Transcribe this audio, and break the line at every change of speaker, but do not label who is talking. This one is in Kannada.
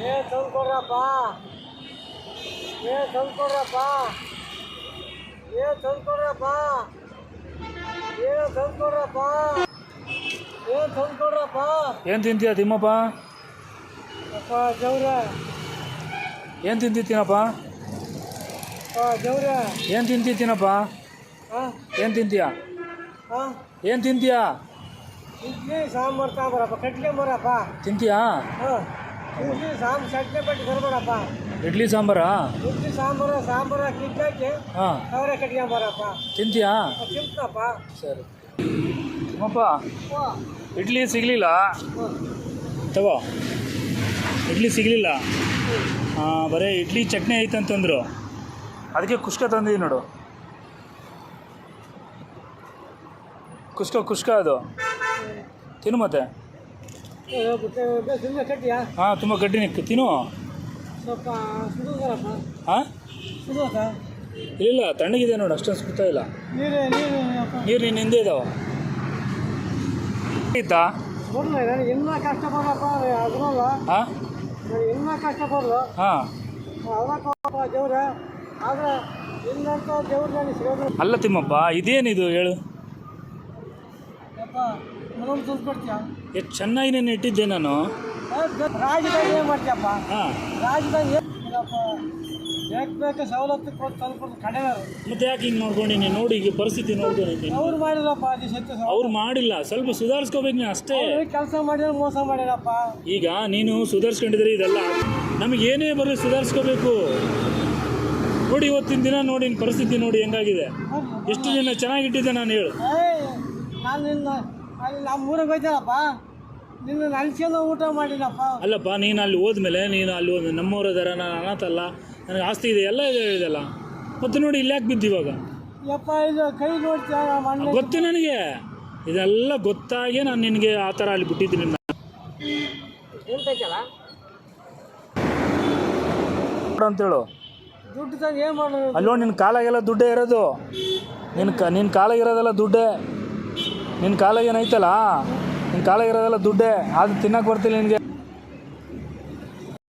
ಏ ತಂದ್ಕೊಡ್ರಪ್ಪ. ಏ ತಂದ್ಕೊಡ್ರಪ್ಪ. ಏ ತಂದ್ಕೊಡ್ರಪ್ಪ. ಏ ತಂದ್ಕೊಡ್ರಪ್ಪ. ಏ ತಂದ್ಕೊಡ್ರಪ್ಪ.
ಏನು ತಿಂತೀಯ ತಿಮ್ಮಪ್ಪ?
ಅಪ್ಪ ಜವ್ರ.
ಏನು ತಿಂತಿದ್ದೀನಪ್ಪ
ಅಪ್ಪ ಜವ್ರ.
ಏನು ತಿಂತಿದ್ದೀನಪ್ಪ
ಹಾಂ
ಏನು ತಿಂತೀಯ?
ಹಾಂ
ಏನು ತಿಂತೀಯ?
ಇಡ್ಲಿ ಸಾಂಬಾರು ತಗೊಂಬರಪ್ಪ ಕಟ್ಗೆ ಬರಪ್ಪ
ತಿಂತೀಯಾ?
ಹಾಂ. ಇಡ್ಲಿ ಸಾಂಬಾರು ಚಟ್ನಿ ಪಟ್ಟಿ ತರ್ಬೇಡಪ್ಪ.
ಇಡ್ಲಿ ಸಾಂಬಾರಾ?
ಇಡ್ಲಿ ಸಾಂಬಾರು ಸಾಂಬಾರು ಕಿದ್ದಾಕಿ
ಹಾಂ.
ಅವರೇ ಬರಪ್ಪ
ತಿಂತೀಯಾ?
ತಿಂತಪ್ಪ
ಸರಿ. ತಿಮ್ಮಪ್ಪ ಇಡ್ಲಿ ಸಿಗಲಿಲ್ಲ? ತಗೋ. ಇಡ್ಲಿ ಸಿಗಲಿಲ್ಲ? ಹಾಂ ಬರೀ ಇಡ್ಲಿ ಚಟ್ನಿ ಐತಂತಂದ್ರು. ಅದಕ್ಕೆ ಕುಷ್ಕ ತಂದಿದ್ದೀನಿ ನೋಡು. ಕುಷ್ಕ ಕುಷ್ಕ ಅದು. ತಿನ್ನು ಮತ್ತೆ.
ಕಟ್ಟಿಯಾ
ಹಾಂ ತುಂಬ ಗಟ್ಟಿ ನಿಕ್ಕು ತಿನ್ನು.
ಸ್ವಲ್ಪ
ಹಾಂ? ಇಲ್ಲ ತಣ್ಣಗಿದೆ ನೋಡು ಅಷ್ಟೊಂದು ಸುತ್ತಾ ಇಲ್ಲ.
ನೀರು ನೀರು
ನೀರು ನಿನ್ನ ಹಿಂದೆ ಇದ್ದಾವ ಇತ್ತಾ?
ಇನ್ನೂ ಅದರಲ್ಲ.
ಹಾಂ?
ಇನ್ನೂ
ಹಾಂ.
ಅವರಪ್ಪ ದೇವ್ರ ಆದ್ರೆ ದೇವ್ರು
ಅಲ್ಲ ತಿಮ್ಮಪ್ಪ ಇದೇನಿದು ಹೇಳು? ಎಷ್ಟು ಚೆನ್ನಾಗಿ ನಾನು ಇಟ್ಟಿದ್ದೆ ನಾನು.
ರಾಜ್ಯದಾಗ ಏನು ಮಾಡ್ತೀಯಪ್ಪ?
ಹಾಂ.
ರಾಜ್ಯದಾಗ ಏನು ಬೇಕು ಸವಲತ್ತು ಕೊಟ್ಟು ತಲುಪೋದು ಕಡೆಯವರು.
ಮತ್ತೆ ಯಾಕೆ ಹಿಂಗೆ ನೋಡ್ಕೊಂಡಿನಿ ನೋಡಿ ಈಗ ಪರಿಸ್ಥಿತಿ ನೋಡ್ಕೊಂಡಿದ್ದೀನಿ
ಅವ್ರು ಅದು ಸತ್ಯ
ಅವ್ರು ಮಾಡಿಲ್ಲ. ಸ್ವಲ್ಪ ಸುಧಾರಿಸ್ಕೋಬೇಕು ನೀನು ಅಷ್ಟೇ.
ಕೆಲಸ ಮಾಡಿದ್ರೆ ಮೋಸ ಮಾಡಿರಪ್ಪ
ಈಗ ನೀನು ಸುಧಾರಿಸ್ಕೊಂಡಿದ್ರೆ ಇದೆಲ್ಲ. ನಮಗೆ ಏನೇ ಬರಲಿ ಸುಧಾರಿಸ್ಕೋಬೇಕು. ನೋಡಿ ಇವತ್ತಿನ ದಿನ ನೋಡಿ ಪರಿಸ್ಥಿತಿ ನೋಡಿ ಹೆಂಗಾಗಿದೆ. ಎಷ್ಟು ದಿನ ಚೆನ್ನಾಗಿಟ್ಟಿದ್ದೆ ನಾನು ಹೇಳು.
ಏಯ್ ನಾನು ನಿನ್ನ ಅಲ್ಲಿ ನಮ್ಮ ಊರಿಗೆ ಹೋಯ್ತಾರಪ್ಪ ನಿನ್ನ ನೆನ್ಸ್ಕೊಂಡು ಊಟ ಮಾಡಿನಪ್ಪ.
ಅಲ್ಲಪ್ಪ ನೀನು ಅಲ್ಲಿ ಹೋದ್ಮೇಲೆ ನೀನು ಅಲ್ಲಿ ಒಂದು ನಮ್ಮವ್ರ ಇದಾರೆ ನಾನು ಅನಾಥಲ್ಲ ನನಗೆ ಆಸ್ತಿ ಇದೆ ಎಲ್ಲ ಇದೆ ಹೇಳಿದೆಲ್ಲ. ಮತ್ತೆ ನೋಡಿ ಇಲ್ಲಿ ಯಾಕೆ ಬಿದ್ದು ಇವಾಗ?
ಯಪ್ಪ ಇದು ಕೈ ನೋಡ್ತೀಯ ಮಣ್ಣು
ಗೊತ್ತು ನನಗೆ. ಇದೆಲ್ಲ ಗೊತ್ತಾಗಿ ನಾನು ನಿನಗೆ ಆ ಥರ ಅಲ್ಲಿ ಬಿಟ್ಟಿದ್ದೀನಿ ಅಂತೇಳು
ದುಡ್ಡು ತಂದು ಏನು ಮಾಡೋದು?
ಅಲ್ಲೋ ನಿನ್ನ ಕಾಲಾಗೆಲ್ಲ ದುಡ್ಡೇ ಇರೋದು. ನಿನ್ನ ಕ ನಿನ್ನ ಕಾಲಾಗಿರೋದೆಲ್ಲ ದುಡ್ಡೇ. ನಿನ್ನ ಏನೈತಲ್ಲ ನಿನ್ನ ಇರೋದೆಲ್ಲ ದುಡ್ಡೇ. ಅದು ತಿನ್ನಕ್ಕೆ ಬರ್ತಿಲ್ಲ ನಿನಗೆ.